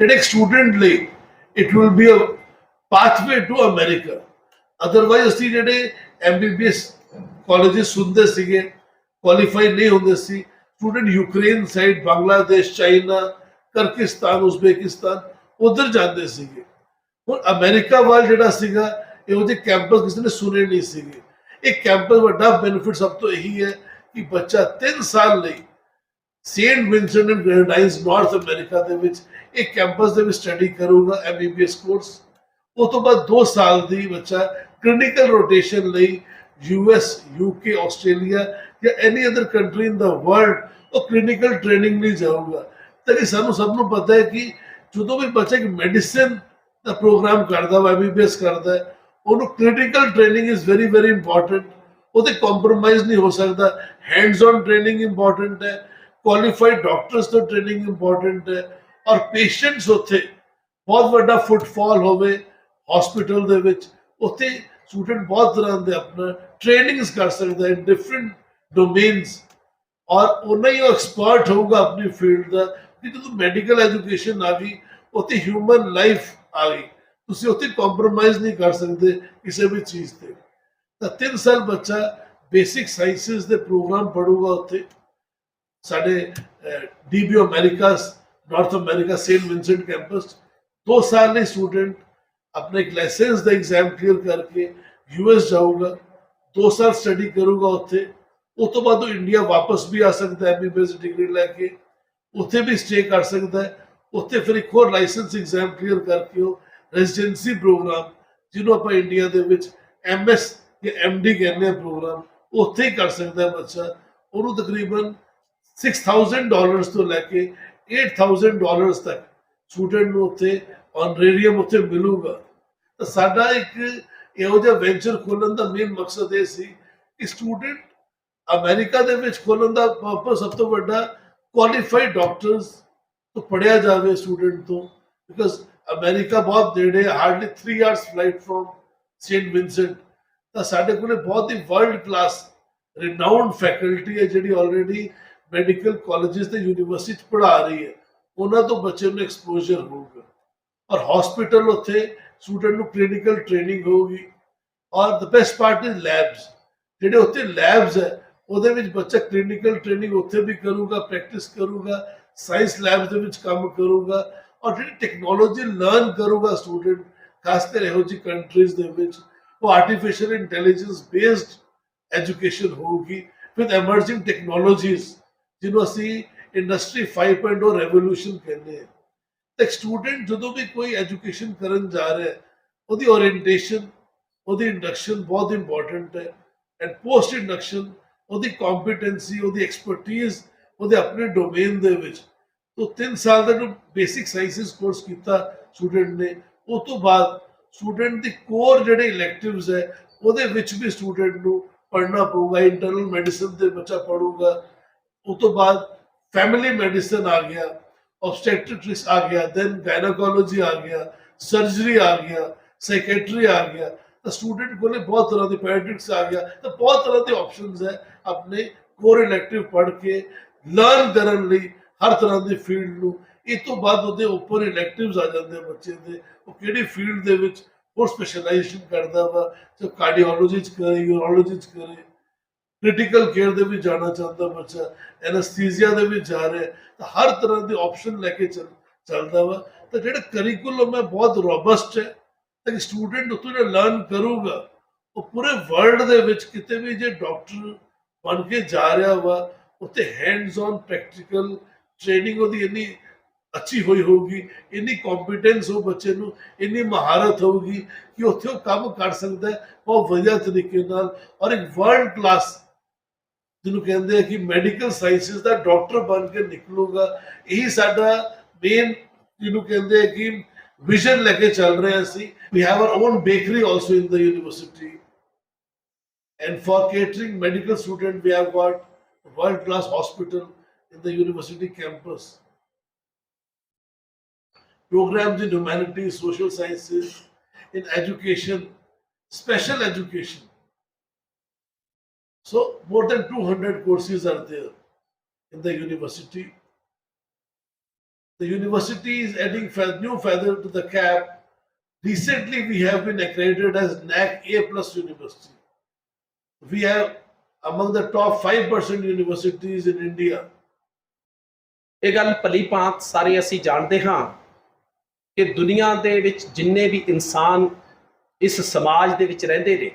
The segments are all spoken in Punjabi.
ਜਿਹੜੇ ਇੱਕ ਸਟੂਡੈਂਟ ਲਈ it will be a pathway to America otherwise ਅਸੀਂ ਜਿਹੜੇ ਐਮਬੀਬੀਐਸ ਕਾਲਜਸ ਸੁਣਦੇ ਸੀਗੇ ਕੁਆਲੀਫਾਈ ਨਹੀਂ ਹੁੰਦੇ ਸੀ student Ukraine side Bangladesh China Kyrgyzstan Uzbekistan ਉਧਰ ਜਾਂਦੇ ਸੀਗੇ ਹੁਣ ਅਮਰੀਕਾ ਵੱਲ ਜਿਹੜਾ ਸੀਗਾ ਇਹੋ ਜਿਹੇ ਕੈਂਪਸ ਕਿਸੇ ਨੇ ਸੁਣੇ ਨਹੀਂ ਸੀਗੇ ਇਹ ਕੈਂਪਸ ਵੱਡਾ ਬੈਨੀਫਿਟ ਸਭ ਤੋਂ ਇਹੀ ਹੈ ਕਿ ਬੱਚਾ 3 ਸਾਲ ਲਈ Saint Vincent and Grenadines North America ਦੇ ਵਿੱਚ ਇੱਕ ਕੈਂਪਸ ਦੇ ਵਿੱਚ ਸਟੱਡੀ ਕਰੂਗਾ ਐਮਬੀਬੀਐਸ ਕੋਰਸ ਉਸ ਤੋਂ ਬਾਅਦ 2 ਸਾਲ ਦੀ ਬੱਚਾ ਕਲੀਨਿਕਲ ਰੋਟੇਸ਼ਨ ਲਈ ਯੂਐਸ ਯੂਕੇ ਆਸਟ੍ਰੇਲੀਆ ਜਾਂ any other country in the world ਉਹ ਕਲੀਨਿਕਲ ਟ੍ਰੇਨਿੰਗ ਲਈ ਜਾਊਗਾ। ਤਾਂ ਕਿ ਸਾਨੂੰ ਸਭ ਨੂੰ ਪਤਾ ਹੈ ਕਿ ਜਦੋਂ ਵੀ ਬੱਚਾ ਇੱਕ ਮੈਡੀਸਿਨ ਦਾ ਪ੍ਰੋਗਰਾਮ ਕਰਦਾ ਵਾ ਐਮਬੀਬੀਐਸ ਕਰਦਾ ਹੈ ਉਹਨੂੰ critical training is very very important ਉਹਦੇ ਕੰਪਰੋਮਾਈਜ਼ ਨਹੀਂ ਹੋ ਸਕਦਾ। ਹੈਂਡਸ ਔਨ ਟ੍ਰੇਨਿੰਗ ਇੰਪੋਰਟੈਂਟ ਹੈ। ਕੁਆਲੀਫਾਈਡ ਡਾਕਟਰਸ ਤੋਂ ਟ੍ਰੇਨਿੰਗ ਇੰਪੋਰਟੈਂਟ ਹੈ ਔਰ ਪੇਸ਼ੈਂਟਸ ਉੱਥੇ ਬਹੁਤ ਵੱਡਾ ਫੁੱਟਫਾਲ ਹੋਵੇ ਹਸਪੀਟਲ ਦੇ ਵਿੱਚ, ਉੱਥੇ ਸਟੂਡੈਂਟ ਬਹੁਤ ਤਰ੍ਹਾਂ ਦੇ ਆਪਣਾ ਟ੍ਰੇਨਿੰਗਸ ਕਰ ਸਕਦਾ ਹੈ ਡਿਫਰੈਂਟ ਡੋਮੇਨਸ ਔਰ ਉਹਨਾਂ ਹੀ ਐਕਸਪਰਟ ਹੋਊਗਾ ਆਪਣੀ ਫੀਲਡ ਦਾ ਜਦੋਂ ਮੈਡੀਕਲ ਐਜੂਕੇਸ਼ਨ ਆ ਗਈ, ਉੱਥੇ ਹਿਊਮਨ ਲਾਈਫ ਆ ਗਈ। ਤੁਸੀਂ ਉੱਥੇ ਕੰਪਰੋਮਾਈਜ਼ ਨਹੀਂ ਕਰ ਸਕਦੇ ਕਿਸੇ ਵੀ ਚੀਜ਼ ਤੇ। ਤਾਂ 3 ਸਾਲ ਬੱਚਾ ਬੇਸਿਕ ਸਾਇੰਸਿਸ ਦੇ ਪ੍ਰੋਗਰਾਮ ਪੜੂਗਾ ਉੱਥੇ। ਸਾਡੇ DBO Americas north America Saint Vincent campus 2 ਸਾਲ ਲਈ ਸਟੂਡੈਂਟ ਆਪਣੇ ਇੱਕ ਲਾਇਸੈਂਸ ਦਾ ਐਗਜ਼ਾਮ ਕਲੀਅਰ ਕਰਕੇ ਯੂਐਸ ਜਾਊਗਾ 2 ਸਾਲ ਸਟੱਡੀ ਕਰੂਗਾ ਉੱਥੇ, ਉਸ ਤੋਂ ਬਾਅਦ ਉਹ ਇੰਡੀਆ ਵਾਪਸ ਵੀ ਆ ਸਕਦਾ ਹੈ ਐਮਬੀਬੀਐਸ ਡਿਗਰੀ ਲੈ ਕੇ, ਉੱਥੇ ਵੀ ਸਟੇ ਕਰ ਸਕਦਾ ਹੈ, ਉੱਥੇ ਫਿਰ ਇੱਕ ਹੋਰ ਲਾਇਸੈਂਸ ਐਗਜ਼ਾਮ ਕਲੀਅਰ ਕਰਕੇ ਉਹ ਰੈਜ਼ੀਡੈਂਸੀ ਪ੍ਰੋਗਰਾਮ ਜਿਹਨੂੰ ਆਪਾਂ ਇੰਡੀਆ ਦੇ ਵਿੱਚ ਐਮਐਸ ਜਾਂ ਐਮਡੀ ਕਹਿੰਦੇ ਆ ਪ੍ਰੋਗਰਾਮ ਉੱਥੇ ਹੀ ਕਰ ਸਕਦਾ ਬੱਚਾ, ਉਹਨੂੰ ਤਕਰੀਬਨ 6000 ਡਾਲਰਸ ਤੋਂ ਲੈ ਕੇ 8000 ਡਾਲਰਸ ਤੱਕ ਸਟੂਡੈਂਟ ਨੂੰ ਉੱਥੇ ਆਨਰੇਰੀਅਮ ਉੱਥੇ ਮਿਲੂਗਾ। ਤਾਂ ਸਾਡਾ ਇੱਕ ਇਹੋ ਜਿਹਾ ਵੈਂਚਰ ਖੋਲਣ ਦਾ ਮੇਨ ਮਕਸਦ ਇਹ ਸੀ ਕਿ ਸਟੂਡੈਂਟ ਅਮਰੀਕਾ ਦੇ ਵਿੱਚ ਖੋਲਣ ਦਾ ਪਰਪਸ ਸਭ ਤੋਂ ਵੱਡਾ ਕੁਆਲੀਫਾਈਡ ਡਾਕਟਰਸ ਤੋਂ ਪੜਿਆ ਜਾਵੇ ਸਟੂਡੈਂਟ ਤੋਂ। ਬਿਕਾਜ਼ ਅਮਰੀਕਾ ਬਹੁਤ ਨੇੜੇ hardly 3 hours flight from Saint Vincent ਤਾਂ ਸਾਡੇ ਕੋਲੇ ਬਹੁਤ ਹੀ ਵਰਲਡ ਕਲਾਸ ਰਿਨਾਊਂਡ ਫੈਕਲਟੀ ਹੈ ਜਿਹੜੀ ਆਲਰੇਡੀ ਮੈਡੀਕਲ ਕਾਲਜਸ ਤੇ ਯੂਨੀਵਰਸਿਟੀ ਚ ਪੜ੍ਹਾ ਰਹੀ ਹੈ। ਉਹਨਾਂ ਤੋਂ ਬੱਚੇ ਨੂੰ ਐਕਸਪੋਜ਼ਰ ਹੋਊਗਾ। ਔਰ ਹਸਪੀਟਲ ਉੱਥੇ ਸਟੂਡੈਂਟ ਨੂੰ ਕਲੀਨਿਕਲ ਟ੍ਰੇਨਿੰਗ ਹੋਊਗੀ। ਔਰ the best part is labs ਜਿਹੜੇ ਉੱਥੇ ਲੈਬਸ ਹੈ, ਉਹਦੇ ਵਿੱਚ ਬੱਚਾ ਕਲੀਨਿਕਲ ਟ੍ਰੇਨਿੰਗ ਉੱਥੇ ਵੀ ਕਰੂਗਾ ਪ੍ਰੈਕਟਿਸ ਕਰੂਗਾ ਸਾਇੰਸ ਲੈਬਸ ਦੇ ਵਿੱਚ ਕੰਮ ਕਰੂਗਾ। ਔਰ ਜਿਹੜੀ ਟੈਕਨੋਲੋਜੀ ਲਰਨ ਕਰੂਗਾ ਸਟੂਡੈਂਟ ਖਾਸ ਕਰ ਇਹੋ ਜਿਹੀ ਕੰਟਰੀਜ਼ ਦੇ ਵਿੱਚ, ਉਹ ਆਰਟੀਫੀਸ਼ੀਅਲ ਇੰਟੈਲੀਜੈਂਸ ਬੇਸਡ ਐਜੂਕੇਸ਼ਨ ਹੋਊਗੀ। ਵਿਦ ਐਮਰਜਿੰਗ ਟੈਕਨੋਲੋਜੀਜ਼ ਜਿਹਨੂੰ ਅਸੀਂ ਇੰਡਸਟਰੀ 5.0 ਰੈਵੋਲੂਸ਼ਨ ਕਹਿੰਦੇ ਹਾਂ। ਤੇ ਸਟੂਡੈਂਟ ਜਦੋਂ ਵੀ ਕੋਈ ਐਜੂਕੇਸ਼ਨ ਕਰਨ ਜਾ ਰਿਹਾ ਉਹਦੀ ਓਰੀਐਂਟੇਸ਼ਨ ਉਹਦੀ ਇੰਡਕਸ਼ਨ ਬਹੁਤ ਇੰਪੋਰਟੈਂਟ ਹੈ ਐਂਡ ਪੋਸਟ ਇੰਡਕਸ਼ਨ ਉਹਦੀ ਕੰਪੀਟੈਂਸੀ ਉਹਦੀ ਐਕਸਪਰਟਿਜ਼ ਉਹਦੇ ਆਪਣੇ ਡੋਮੇਨ ਦੇ ਵਿੱਚ। ਤੋਂ 3 ਸਾਲ ਦਾ ਜੋ ਬੇਸਿਕ ਸਾਇੰਸਿਸ ਕੋਰਸ ਕੀਤਾ ਸਟੂਡੈਂਟ ਨੇ ਉਸ ਤੋਂ ਬਾਅਦ ਸਟੂਡੈਂਟ ਦੀ ਕੋਰ ਜਿਹੜੇ ਇਲੈਕਟਿਵਸ ਹੈ, ਉਹਦੇ ਵਿੱਚ ਵੀ ਸਟੂਡੈਂਟ ਨੂੰ ਪੜ੍ਹਨਾ ਪਊਗਾ ਇੰਟਰਨਲ ਮੈਡੀਸਨ ਦੇ ਬੱਚਾ ਪੜੂਗਾ ਉਸ ਤੋਂ ਬਾਅਦ ਫੈਮਿਲੀ ਮੈਡੀਸਨ ਆ ਗਿਆ, obstetrics ਆ ਗਿਆ ਦੈਨ ਗਾਇਨੋਕੋਲੋਜੀ ਆ ਗਿਆ ਸਰਜਰੀ ਆ ਗਿਆ ਸਾਈਕੈਟਰੀ ਆ ਗਿਆ ਸਟੂਡੈਂਟ ਕੋਲੇ ਬਹੁਤ ਤਰ੍ਹਾਂ ਦੇ ਪੈਡੀਟ੍ਰਿਕਸ ਆ ਗਿਆ, ਤਾਂ ਬਹੁਤ ਤਰ੍ਹਾਂ ਦੇ ਆਪਸ਼ਨਸ ਹੈ ਆਪਣੇ ਕੋਰ ਇਲੈਕਟਿਵ ਪੜ੍ਹ ਕੇ ਲਰਨ ਕਰਨ ਲਈ ਹਰ ਤਰ੍ਹਾਂ ਦੀ ਫੀਲਡ ਨੂੰ। ਇਹ ਤੋਂ ਬਾਅਦ ਉਹਦੇ ਉੱਪਰ ਇਲੈਕਟਿਵਸ ਆ ਜਾਂਦੇ ਆ ਬੱਚੇ ਦੇ, ਉਹ ਕਿਹੜੀ ਫੀਲਡ ਦੇ ਵਿੱਚ ਹੋਰ ਸਪੈਸ਼ਲਾਈਜੇਸ਼ਨ ਕਰਦਾ ਵਾ ਤੇ ਕਾਰਡੀਓਲੋਜੀ ਚ ਕਰੇ ਯੂਰੋਲੋਜੀ ਚ ਕਰੇ ਕ੍ਰਿਟੀਕਲ ਕੇਅਰ ਦੇ ਵਿੱਚ ਜਾਣਾ ਚਾਹੁੰਦਾ ਬੱਚਾ ਐਨਸਥੀਸੀਆ ਦੇ ਵਿੱਚ ਜਾ ਰਿਹਾ, ਤਾਂ ਹਰ ਤਰ੍ਹਾਂ ਦੇ ਆਪਸ਼ਨ ਲੈ ਕੇ ਚੱਲ, ਚੱਲਦਾ ਵਾ। ਤਾਂ ਜਿਹੜਾ ਕਰਿਕੂਲਮ ਹੈ, ਬਹੁਤ ਰੋਬਸਟ ਹੈ। ਤਾਂ ਸਟੂਡੈਂਟ ਉਤੋਂ ਜਿਹੜਾ ਲਰਨ ਕਰੂਗਾ, ਉਹ ਪੂਰੇ ਵਰਲਡ ਦੇ ਵਿੱਚ ਕਿਤੇ ਵੀ ਜੇ ਡਾਕਟਰ ਬਣ ਕੇ ਜਾ ਰਿਹਾ ਵਾ ਉੱਤੇ ਹੈਂਡਸ ਔਨ ਪ੍ਰੈਕਟੀਕਲ ਟ੍ਰੇਨਿੰਗ ਉਹਦੀ ਇੰਨੀ ਅੱਛੀ ਹੋਈ ਹੋਊਗੀ, ਇੰਨੀ ਕੰਪੀਟੈਂਸ ਹੋ ਬੱਚੇ ਨੂੰ, ਇੰਨੀ ਮਹਾਰਤ ਹੋਊਗੀ ਕਿ ਉੱਥੇ ਉਹ ਕੰਮ ਕਰ ਸਕਦਾ ਹੈ, ਬਹੁਤ ਵਧੀਆ ਤਰੀਕੇ ਨਾਲ। ਔਰ ਇੱਕ ਵਰਲਡ ਕਲਾਸ ਜਿਹਨੂੰ ਕਹਿੰਦੇ ਆ ਕਿ ਮੈਡੀਕਲ ਸਾਇੰਸਿਸ ਦਾ ਡਾਕਟਰ ਬਣ ਕੇ ਨਿਕਲੂਗਾ ਇਹੀ ਸਾਡਾ ਮੇਨ ਜਿਹਨੂੰ ਕਹਿੰਦੇ ਆ ਕਿ ਵਿਜ਼ਨ ਲੈ ਕੇ ਚੱਲ ਰਹੇ ਹਾਂ ਅਸੀਂ ਵੀ have our own bakery also in the university and for catering medical student we have got world class hospital in the university campus programs in humanities social sciences in education special education so more than 200 courses are there in the university The university is adding fe- new feather to the cap. Recently, we have been accredited as NAC A plus university. We are among the top 5% universities in India. ਇਹ ਗੱਲ ਭਲੀ ਭਾਂਤ ਸਾਰੇ ਅਸੀਂ ਜਾਣਦੇ ਹਾਂ ਕਿ ਦੁਨੀਆ ਦੇ ਵਿੱਚ ਜਿੰਨੇ ਵੀ ਇਨਸਾਨ ਇਸ ਸਮਾਜ ਦੇ ਵਿੱਚ ਰਹਿੰਦੇ ਨੇ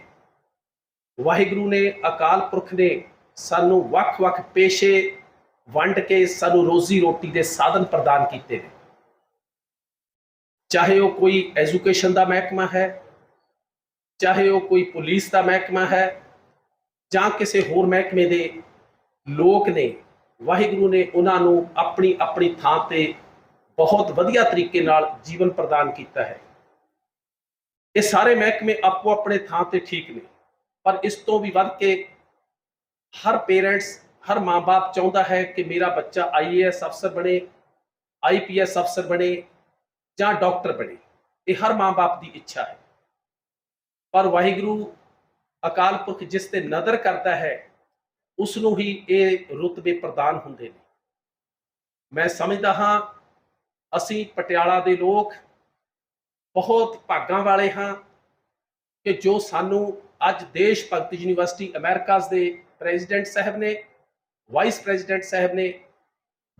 ਵਾਹਿਗੁਰੂ ਨੇ ਅਕਾਲ ਪੁਰਖ ਨੇ ਸਾਨੂੰ ਵੱਖ-ਵੱਖ ਪੇਸ਼ੇ ਵੰਡ ਕੇ ਸਾਨੂੰ ਰੋਜ਼ੀ ਰੋਟੀ ਦੇ ਸਾਧਨ ਪ੍ਰਦਾਨ ਕੀਤੇ ਨੇ। ਚਾਹੇ ਉਹ ਕੋਈ ਐਜੂਕੇਸ਼ਨ ਦਾ ਮਹਿਕਮਾ ਹੈ, ਚਾਹੇ ਉਹ ਕੋਈ ਪੁਲਿਸ ਦਾ ਮਹਿਕਮਾ ਹੈ ਜਾਂ ਕਿਸੇ ਹੋਰ ਮਹਿਕਮੇ ਦੇ ਲੋਕ ਨੇ, ਵਾਹਿਗੁਰੂ ਨੇ ਉਹਨਾਂ ਨੂੰ ਆਪਣੀ ਆਪਣੀ ਥਾਂ ਤੇ ਬਹੁਤ ਵਧੀਆ ਤਰੀਕੇ ਨਾਲ ਜੀਵਨ ਪ੍ਰਦਾਨ ਕੀਤਾ ਹੈ। ਇਹ ਸਾਰੇ ਮਹਿਕਮੇ ਆਪੋ ਆਪਣੇ ਥਾਂ ਤੇ ਠੀਕ ਨੇ। ਪਰ ਇਸ ਤੋਂ ਵੀ ਵੱਧ ਕੇ ਹਰ ਪੇਰੈਂਟਸ, ਹਰ ਮਾਂ-ਬਾਪ ਚਾਹੁੰਦਾ ਹੈ ਕਿ ਮੇਰਾ ਬੱਚਾ ਆਈਏਐਸ ਅਫਸਰ ਬਣੇ ਆਈਪੀਐਸ ਅਫਸਰ ਬਣੇ ਜਾਂ ਡਾਕਟਰ ਬਣੇ। ਇਹ ਹਰ ਮਾਂ-ਬਾਪ ਦੀ ਇੱਛਾ ਹੈ। ਪਰ ਵਾਹਿਗੁਰੂ ਅਕਾਲ ਪੁਰਖ ਜਿਸ ਤੇ ਨਦਰ ਕਰਦਾ ਹੈ ਉਸ ਨੂੰ ਹੀ ਇਹ ਰੁਤਬੇ ਪ੍ਰਦਾਨ ਹੁੰਦੇ ਨੇ। ਮੈਂ ਸਮਝਦਾ ਹਾਂ, ਅਸੀਂ ਪਟਿਆਲਾ ਦੇ ਲੋਕ ਬਹੁਤ ਭਾਗਾਂ ਵਾਲੇ ਹਾਂ ਕਿ ਜੋ ਸਾਨੂੰ ਅੱਜ ਦੇਸ਼ ਭਗਤ ਯੂਨੀਵਰਸਿਟੀ ਅਮਰੀਕਾਸ ਦੇ ਪ੍ਰੈਜ਼ੀਡੈਂਟ ਸਾਹਿਬ ਨੇ, ਵਾਈਸ ਪ੍ਰੈਜ਼ੀਡੈਂਟ ਸਾਹਿਬ ਨੇ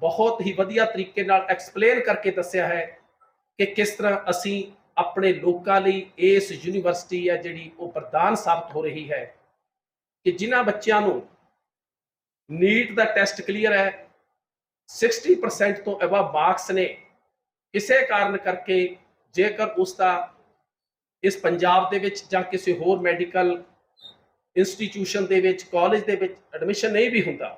ਬਹੁਤ ਹੀ ਵਧੀਆ ਤਰੀਕੇ ਨਾਲ ਐਕਸਪਲੇਨ ਕਰਕੇ ਦੱਸਿਆ ਹੈ ਕਿ ਕਿਸ ਤਰ੍ਹਾਂ ਅਸੀਂ ਆਪਣੇ ਲੋਕਾਂ ਲਈ ਇਸ ਯੂਨੀਵਰਸਿਟੀ ਹੈ ਜਿਹੜੀ ਉਹ ਵਰਦਾਨ ਸਾਬਤ ਹੋ ਰਹੀ ਹੈ ਕਿ ਜਿਨ੍ਹਾਂ ਬੱਚਿਆਂ ਨੂੰ ਨੀਟ ਦਾ ਟੈਸਟ ਕਲੀਅਰ ਹੈ 60% ਤੋਂ ਅਬਵ ਮਾਰਕਸ ਨੇ। ਕਿਸੇ ਕਾਰਨ ਕਰਕੇ ਜੇਕਰ ਉਸ ਦਾ ਇਸ ਪੰਜਾਬ ਦੇ ਵਿੱਚ ਜਾਂ ਕਿਸੇ ਹੋਰ ਮੈਡੀਕਲ ਇੰਸਟੀਚਿਊਸ਼ਨ ਦੇ ਵਿੱਚ, ਕਾਲਜ ਦੇ ਵਿੱਚ ਐਡਮਿਸ਼ਨ ਨਹੀਂ ਵੀ ਹੁੰਦਾ,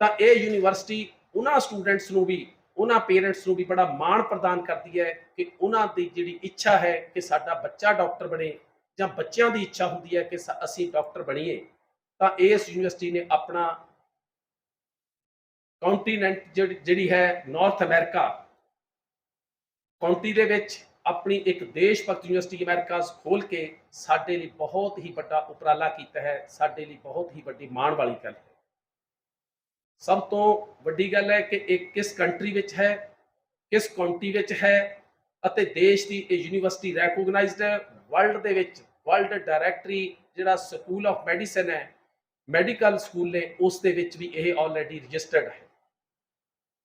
ਤਾਂ ਇਹ ਯੂਨੀਵਰਸਿਟੀ ਉਹਨਾਂ ਸਟੂਡੈਂਟਸ ਨੂੰ ਵੀ, ਉਹਨਾਂ ਪੇਰੈਂਟਸ ਨੂੰ ਵੀ ਬੜਾ ਮਾਣ ਪ੍ਰਦਾਨ ਕਰਦੀ ਹੈ ਕਿ ਉਹਨਾਂ ਦੀ ਜਿਹੜੀ ਇੱਛਾ ਹੈ ਕਿ ਸਾਡਾ ਬੱਚਾ ਡਾਕਟਰ ਬਣੇ ਜਾਂ ਬੱਚਿਆਂ ਦੀ ਇੱਛਾ ਹੁੰਦੀ ਹੈ ਕਿ ਅਸੀਂ ਡਾਕਟਰ ਬਣੀਏ, ਤਾਂ ਇਸ ਯੂਨੀਵਰਸਿਟੀ ਨੇ ਆਪਣਾ ਕੰਟੀਨੈਂਟ ਜਿਹੜੀ ਜਿਹੜੀ ਹੈ ਨਾਰਥ ਅਮਰੀਕਾ ਕਾਉਂਟੀ ਦੇ ਵਿੱਚ ਆਪਣੀ ਇੱਕ ਦੇਸ਼ ਭਗਤ ਯੂਨੀਵਰਸਿਟੀ ਅਮਰੀਕਾਸ ਖੋਲ ਕੇ ਸਾਡੇ ਲਈ ਬਹੁਤ ਹੀ ਵੱਡਾ ਉਪਰਾਲਾ ਕੀਤਾ ਹੈ, ਸਾਡੇ ਲਈ ਬਹੁਤ ਹੀ ਵੱਡੀ ਮਾਣ ਵਾਲੀ ਗੱਲ ਹੈ। ਸਭ ਤੋਂ ਵੱਡੀ ਗੱਲ ਹੈ ਕਿ ਇਹ ਕਿਸ ਕੰਟਰੀ ਵਿੱਚ ਹੈ, ਕਿਸ ਕਾਉਂਟੀ ਵਿੱਚ ਹੈ ਅਤੇ ਦੇਸ਼ ਦੀ ਇਹ ਯੂਨੀਵਰਸਿਟੀ ਰੈਕੋਗਨਾਈਜ਼ਡ ਹੈ। ਵਰਲਡ ਦੇ ਵਿੱਚ ਵਰਲਡ ਡਾਇਰੈਕਟਰੀ ਜਿਹੜਾ ਸਕੂਲ ਆਫ ਮੈਡੀਸਨ ਹੈ ਮੈਡੀਕਲ ਸਕੂਲ ਨੇ ਉਸ ਦੇ ਵਿੱਚ ਵੀ ਇਹ ਆਲਰੇਡੀ ਰਜਿਸਟਰਡ ਹੈ।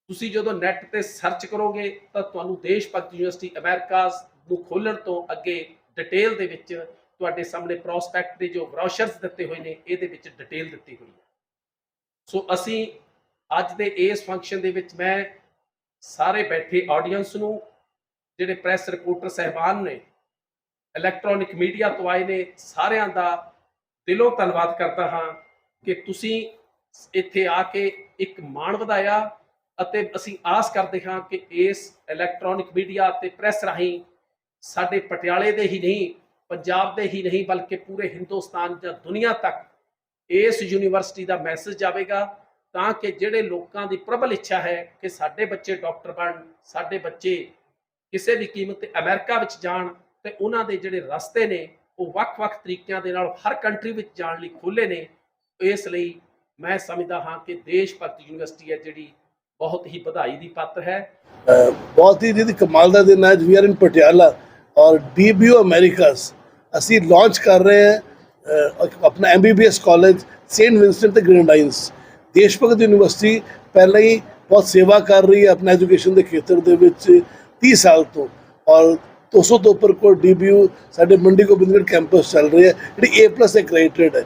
ਤੁਸੀਂ ਜਦੋਂ ਨੈਟ ਤੇ ਸਰਚ ਕਰੋਗੇ ਤਾਂ ਤੁਹਾਨੂੰ ਦੇਸ਼ ਭਗਤ ਯੂਨੀਵਰਸਿਟੀ ਅਮਰੀਕਾਸ ਨੂੰ ਖੋਲਣ ਤੋਂ ਅੱਗੇ ਡਿਟੇਲ ਦੇ ਵਿੱਚ ਤੁਹਾਡੇ ਸਾਹਮਣੇ ਪ੍ਰੋਸਪੈਕਟ ਦੇ ਜੋ ਬ੍ਰੋਸ਼ਰਸ ਦਿੱਤੇ ਹੋਏ ਨੇ, ਇਹਦੇ ਵਿੱਚ ਡਿਟੇਲ ਦਿੱਤੀ ਹੋਈ ਹੈ। ਸੋ ਅਸੀਂ ਅੱਜ ਦੇ ਇਸ ਫੰਕਸ਼ਨ ਦੇ ਵਿੱਚ ਮੈਂ ਸਾਰੇ ਬੈਠੇ ਆਡੀਅנס ਨੂੰ, ਜਿਹੜੇ ਪ੍ਰੈਸ ਰਿਪੋਰਟਰ ਸਹਿਬਾਨ ਨੇ ਇਲੈਕਟ੍ਰੋਨਿਕ ਮੀਡੀਆ ਤੋਂ ਆਏ ਨੇ, ਸਾਰਿਆਂ ਦਾ ਦਿਲੋਂ ਧੰਨਵਾਦ ਕਰਦਾ ਹਾਂ ਕਿ ਤੁਸੀਂ ਇੱਥੇ ਆ ਕੇ ਇੱਕ ਮਾਣ ਵਧਾਇਆ ਅਤੇ ਅਸੀਂ ਆਸ ਕਰਦੇ ਹਾਂ ਕਿ ਇਸ ਇਲੈਕਟ੍ਰੋਨਿਕ ਮੀਡੀਆ ਤੇ ਪ੍ਰੈਸ ਰਾਹੀਂ ਸਾਡੇ ਪਟਿਆਲੇ ਦੇ ਹੀ ਨਹੀਂ, ਪੰਜਾਬ ਦੇ ਹੀ ਨਹੀਂ, ਬਲਕਿ ਪੂਰੇ ਹਿੰਦੁਸਤਾਨ ਜਾਂ ਦੁਨੀਆ ਤੱਕ ਇਸ ਯੂਨੀਵਰਸਿਟੀ ਦਾ ਮੈਸੇਜ ਜਾਵੇਗਾ, ਤਾਂ ਕਿ ਜਿਹੜੇ ਲੋਕਾਂ ਦੀ ਪ੍ਰਬਲ ਇੱਛਾ ਹੈ ਕਿ ਸਾਡੇ ਬੱਚੇ ਡਾਕਟਰ ਬਣਨ ਸਾਡੇ ਬੱਚੇ ਕਿਸੇ ਵੀ ਕੀਮਤ ਤੇ ਅਮਰੀਕਾ ਵਿੱਚ ਜਾਣ ਤੇ ਉਹਨਾਂ ਦੇ ਜਿਹੜੇ ਰਸਤੇ ਨੇ, ਉਹ ਵੱਖ-ਵੱਖ ਤਰੀਕਿਆਂ ਦੇ ਨਾਲ ਹਰ ਕੰਟਰੀ ਵਿੱਚ ਜਾਣ ਲਈ ਖੁੱਲੇ ਨੇ, ਇਸ ਲਈ ਮੈਂ ਸਮਝਦਾ ਹਾਂ ਕਿ ਦੇਸ਼ ਭਗਤ ਯੂਨੀਵਰਸਿਟੀ ਹੈ ਜਿਹੜੀ ਬਹੁਤ ਹੀ ਵਧਾਈ ਦੀ ਪਾਤਰ ਹੈ। ਬਹੁਤ ਹੀ ਜਿਹਦੀ ਕਮਾਲ ਦਾ ਦਿਨ ਹੈ ਵੀ ਆਰ ਇਨ ਪਟਿਆਲਾ ਔਰ ਡੀਬੀਯੂ ਅਮਰੀਕਾਸ ਅਸੀਂ ਲਾਂਚ ਕਰ ਰਹੇ ਹਾਂ ਅਹ, ਇੱਕ ਆਪਣਾ ਐਮਬੀਬੀਐਸ ਕਾਲਜ ਸੇਂਟ ਵਿੰਸਟਨ ਤੇ ਗ੍ਰੈਂਡਾਈਨਸ ਦੇਸ਼ ਭਗਤ ਯੂਨੀਵਰਸਿਟੀ ਪਹਿਲਾਂ ਹੀ ਬਹੁਤ ਸੇਵਾ ਕਰ ਰਹੀ ਹੈ ਆਪਣਾ ਐਜੂਕੇਸ਼ਨ ਦੇ ਖੇਤਰ ਦੇ ਵਿੱਚ 30 ਸਾਲ ਤੋਂ। ਔਰ 200 ਤੋਂ ਉੱਪਰ ਕੋਲ ਡੀਬੀਯੂ ਸਾਡੇ ਮੰਡੀ ਗੋਬਿੰਦਗੜ੍ਹ ਕੈਂਪਸ ਚੱਲ ਰਿਹਾ ਹੈ ਜਿਹੜੀ A+ ਐਕ੍ਰੈਡਿਟਡ ਹੈ।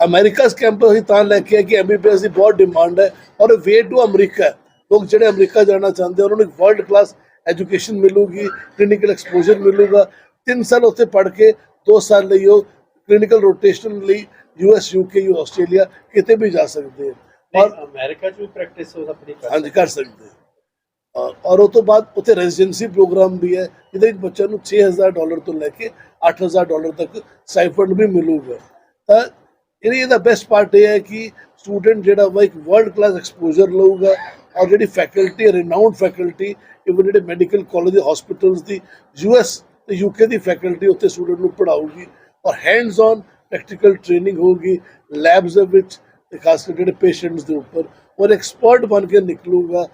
ਅਮਰੀਕਾਸ ਕੈਂਪਸ ਹੀ ਤਾਂ ਲੈ ਕੇ ਆਏ ਕਿ ਐਮਬੀਬੀਐਸ ਦੀ ਬਹੁਤ ਡਿਮਾਂਡ ਹੈ ਔਰ ਵੇ ਟੂ ਅਮਰੀਕਾ ਲੋਕ ਜਿਹੜੇ ਅਮਰੀਕਾ ਜਾਣਾ ਚਾਹੁੰਦੇ ਉਹਨਾਂ ਨੂੰ ਇੱਕ ਵਰਲਡ ਕਲਾਸ ਐਜੂਕੇਸ਼ਨ ਮਿਲੂਗੀ ਕਲੀਨਿਕਲ ਐਕਸਪੋਜ਼ਰ ਮਿਲੂਗਾ। 3 ਸਾਲ ਉੱਥੇ ਪੜ੍ਹ ਕੇ 2 ਸਾਲ ਲਈ ਉਹ ਕਲੀਨਿਕਲ ਰੋਟੇਸ਼ਨ ਲਈ ਯੂਐਸ ਯੂਕੇ ਯੂ ਆਸਟ੍ਰੇਲੀਆ ਕਿਤੇ ਵੀ ਜਾ ਸਕਦੇ ਹਨ ਔਰ ਅਮਰੀਕਾ ਚ ਵੀ ਪ੍ਰੈਕਟਿਸ ਹੋ ਆਪਣੀ ਕਰ ਹਾਂਜੀ ਕਰ ਸਕਦੇ ਔਰ- ਉਹ ਤੋਂ ਬਾਅਦ ਉੱਥੇ ਰੈਜ਼ੀਡੈਂਸੀ ਪ੍ਰੋਗਰਾਮ ਵੀ ਹੈ ਜਿਹਦੇ ਵਿੱਚ ਬੱਚਿਆਂ ਨੂੰ 6000 ਡਾਲਰ ਤੋਂ ਲੈ ਕੇ 8000 ਡਾਲਰ ਤੱਕ ਸਟਾਈਫੰਡ ਵੀ ਮਿਲੂਗਾ। ਤਾਂ ਇਹਦਾ ਬੈਸਟ ਪਾਰਟ ਇਹ ਹੈ ਕਿ ਸਟੂਡੈਂਟ ਜਿਹੜਾ ਵਾ ਇੱਕ ਵਰਲਡ ਕਲਾਸ ਐਕਸਪੋਜ਼ਰ ਲਊਗਾ ਔਰ ਜਿਹੜੀ ਫੈਕਲਟੀ ਰਿਨਾਊਂਡ ਫੈਕਲਟੀ ਇਵਨ ਜਿਹੜੇ ਮੈਡੀਕਲ ਕਾਲਜ ਹਸਪੀਟਲਸ ਦੀ ਯੂਐਸ ਤੇ ਯੂਕੇ ਦੀ ਫੈਕਲਟੀ ਉੱਥੇ ਸਟੂਡੈਂਟ ਨੂੰ ਪੜਾਊਗੀ ਔਰ ਹੈਂਡਸ ਔਨ ਪ੍ਰੈਕਟੀਕਲ ਟ੍ਰੇਨਿੰਗ ਹੋਊਗੀ ਲੈਬਸ ਦੇ ਵਿੱਚ, ਤੇ ਖਾਸ ਕਰਕੇ ਜਿਹੜੇ ਪੇਸ਼ੈਂਟਸ ਦੇ ਉੱਪਰ, ਔਰ ਐਕਸਪਰਟ ਬਣ ਕੇ ਨਿਕਲੂਗਾ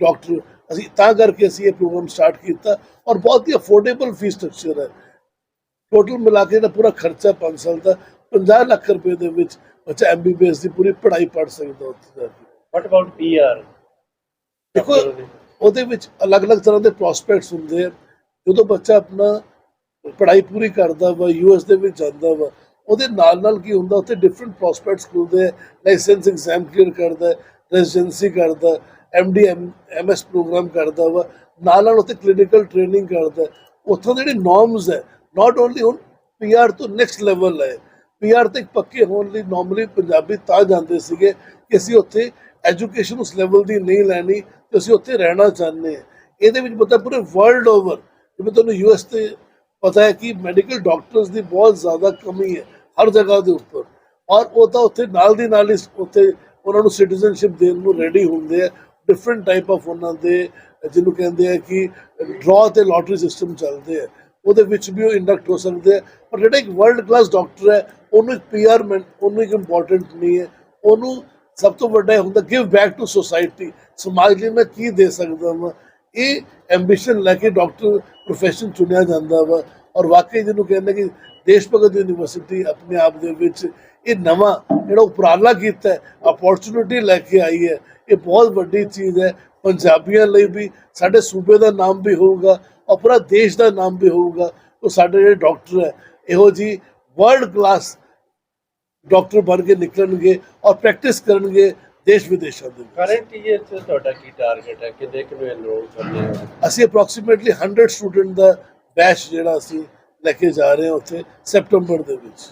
ਡਾਕਟਰ ਅਸੀਂ ਤਾਂ ਕਰਕੇ ਅਸੀਂ ਇਹ ਪ੍ਰੋਗਰਾਮ ਸਟਾਰਟ ਕੀਤਾ ਔਰ ਬਹੁਤ ਹੀ ਅਫੋਰਡੇਬਲ ਫੀਸ ਸਟਰਕਚਰ ਹੈ। ਟੋਟਲ ਮਿਲਾ ਕੇ ਦਾ ਪੂਰਾ ਖਰਚਾ 5 ਸਾਲ ਦਾ 50 ਲੱਖ ਰੁਪਏ ਦੇ ਵਿੱਚ ਬੱਚਾ ਐਮਬੀਬੀਐਸ ਦੀ ਪੂਰੀ ਪੜ੍ਹਾਈ ਪੜ੍ਹ ਸਕਦਾ ਉੱਥੇ ਜਾ ਕੇ। What about PR? ਦੇਖੋ, ਉਹਦੇ ਵਿੱਚ ਅਲੱਗ-ਅਲੱਗ ਤਰ੍ਹਾਂ ਦੇ ਪ੍ਰੋਸਪੈਕਟਸ ਹੁੰਦੇ ਆ। ਜਦੋਂ ਬੱਚਾ ਆਪਣਾ ਪੜ੍ਹਾਈ ਪੂਰੀ ਕਰਦਾ ਵਾ ਯੂਐਸ ਦੇ ਵਿੱਚ ਜਾਂਦਾ ਵਾ, ਉਹਦੇ ਨਾਲ ਨਾਲ ਕੀ ਹੁੰਦਾ, ਉੱਥੇ ਡਿਫਰੈਂਟ ਪ੍ਰੋਸਪੈਕਟਸ ਖੁੱਲਦੇ ਆ। ਲਾਇਸੈਂਸ ਐਗਜ਼ਾਮ ਕਲੀਅਰ ਕਰਦਾ ਰੈਜ਼ੀਡੈਂਸੀ ਕਰਦਾ ਐਮਡੀ ਐਮਐਸ ਪ੍ਰੋਗਰਾਮ ਕਰਦਾ ਵਾ ਨਾਲ ਨਾਲ ਉੱਥੇ ਕਲੀਨਿਕਲ ਟ੍ਰੇਨਿੰਗ ਕਰਦਾ। ਉੱਥੋਂ ਦੇ ਜਿਹੜੀ ਨੋਰਮਸ ਹੈ ਨਾਟ ਓਨਲੀ ਹੁਣ ਪੀਆਰ ਤੋਂ ਨੈਕਸਟ ਲੈਵਲ ਹੈ ਪੀਆਰ ਤੇ ਪੱਕੇ ਹੋਣ ਲਈ ਨਾਰਮਲੀ ਪੰਜਾਬੀ ਤਾਂ ਜਾਂਦੇ ਸੀਗੇ ਕਿ ਅਸੀਂ ਉੱਥੇ ਐਜੂਕੇਸ਼ਨ ਉਸ ਲੈਵਲ ਦੀ ਨਹੀਂ ਲੈਣੀ ਤੇ ਅਸੀਂ ਉੱਥੇ ਰਹਿਣਾ ਚਾਹੁੰਦੇ ਹਾਂ। ਇਹਦੇ ਵਿੱਚ ਪਤਾ ਪੂਰੇ ਵਰਲਡ ਓਵਰ ਜਿਵੇਂ ਤੁਹਾਨੂੰ ਯੂਐਸ ਤੇ ਪਤਾ ਹੈ ਕਿ ਮੈਡੀਕਲ ਡਾਕਟਰਸ ਦੀ ਬਹੁਤ ਜ਼ਿਆਦਾ ਕਮੀ ਹੈ ਹਰ ਜਗ੍ਹਾ ਦੇ ਉੱਪਰ। ਔਰ ਉਹ ਤਾਂ ਉੱਥੇ ਨਾਲ ਦੀ ਨਾਲ ਹੀ ਉੱਥੇ ਉਹਨਾਂ ਨੂੰ ਸਿਟੀਜ਼ਨਸ਼ਿਪ ਦੇਣ ਨੂੰ ਰੈਡੀ ਹੁੰਦੇ ਆ। ਡਿਫਰੈਂਟ ਟਾਈਪ ਆਫ ਉਹਨਾਂ ਦੇ, ਜਿਹਨੂੰ ਕਹਿੰਦੇ ਆ ਕਿ ਡਰਾ ਤੇ ਲਾਟਰੀ ਸਿਸਟਮ ਚੱਲਦੇ ਆ। ਉਹਦੇ ਵਿੱਚ ਵੀ ਉਹ ਇੰਡਕਟ ਹੋ ਸਕਦੇ ਆ। ਪਰ ਜਿਹੜਾ ਇੱਕ ਵਰਲਡ ਕਲਾਸ ਡਾਕਟਰ ਹੈ, ਉਹਨੂੰ ਇੱਕ ਪੀਆਰ ਉਹਨੂੰ ਇੱਕ ਇੰਪੋਰਟੈਂਟ ਨਹੀਂ ਹੈ। ਉਹਨੂੰ ਸਭ ਤੋਂ ਵੱਡਾ ਇਹ ਹੁੰਦਾ ਗਿਵ ਬੈਕ ਟੂ ਸੋਸਾਇਟੀ ਸਮਾਜ ਲਈ ਮੈਂ ਕੀ ਦੇ ਸਕਦਾ ਹਾਂ ਇਹ ਐਂਬੀਸ਼ਨ ਲੈ ਕੇ ਡਾਕਟਰ ਪ੍ਰੋਫੈਸ਼ਨ ਚੁਣਿਆ ਜਾਂਦਾ ਵਾ। ਔਰ ਵਾਕਈ ਜਿਹਨੂੰ ਕਹਿੰਦੇ ਕਿ ਦੇਸ਼ ਭਗਤ ਯੂਨੀਵਰਸਿਟੀ ਆਪਣੇ ਆਪ ਦੇ ਵਿੱਚ ਇਹ ਨਵਾਂ ਜਿਹੜਾ ਉਪਰਾਲਾ ਕੀਤਾ ਹੈ ਅਪੋਰਚੁਨਿਟੀ ਲੈ ਕੇ ਆਈ ਹੈ। ਇਹ ਬਹੁਤ ਵੱਡੀ ਚੀਜ਼ ਹੈ। ਪੰਜਾਬੀਆਂ ਲਈ ਵੀ, ਸਾਡੇ ਸੂਬੇ ਦਾ ਨਾਮ ਵੀ ਹੋਊਗਾ, ਔਰ ਪੂਰਾ ਦੇਸ਼ ਦਾ ਨਾਮ ਵੀ ਹੋਊਗਾ। ਉਹ ਸਾਡੇ ਜਿਹੜੇ ਡਾਕਟਰ ਹੈ, ਇਹੋ ਜੀ ਵਰਲਡ ਕਲਾਸ ਡਾਕਟਰ ਬਣ ਕੇ ਨਿਕਲਣਗੇ ਔਰ ਪ੍ਰੈਕਟਿਸ ਕਰਨਗੇ ਦੇਸ਼ ਵਿਦੇਸ਼ਾਂ ਦੇ ਵਿੱਚ ਕਰੰਟ ਈਅਰ ਚ ਤੁਹਾਡਾ ਕੀ ਟਾਰਗੇਟ ਹੈ? ਕਿੰਨੇ ਕੁ ਨੂੰ ਐਨਰੋਲ ਕਰਨੇ ਹੋ? ਅਸੀਂ ਅਪਰੋਕਸੀਮੇਟਲੀ 100 ਸਟੂਡੈਂਟ ਦਾ ਬੈਚ ਜਿਹੜਾ ਅਸੀਂ ਲੈ ਕੇ ਜਾ ਰਹੇ ਹਾਂ ਉੱਥੇ ਸੈਪਟੰਬਰ ਦੇ ਵਿੱਚ।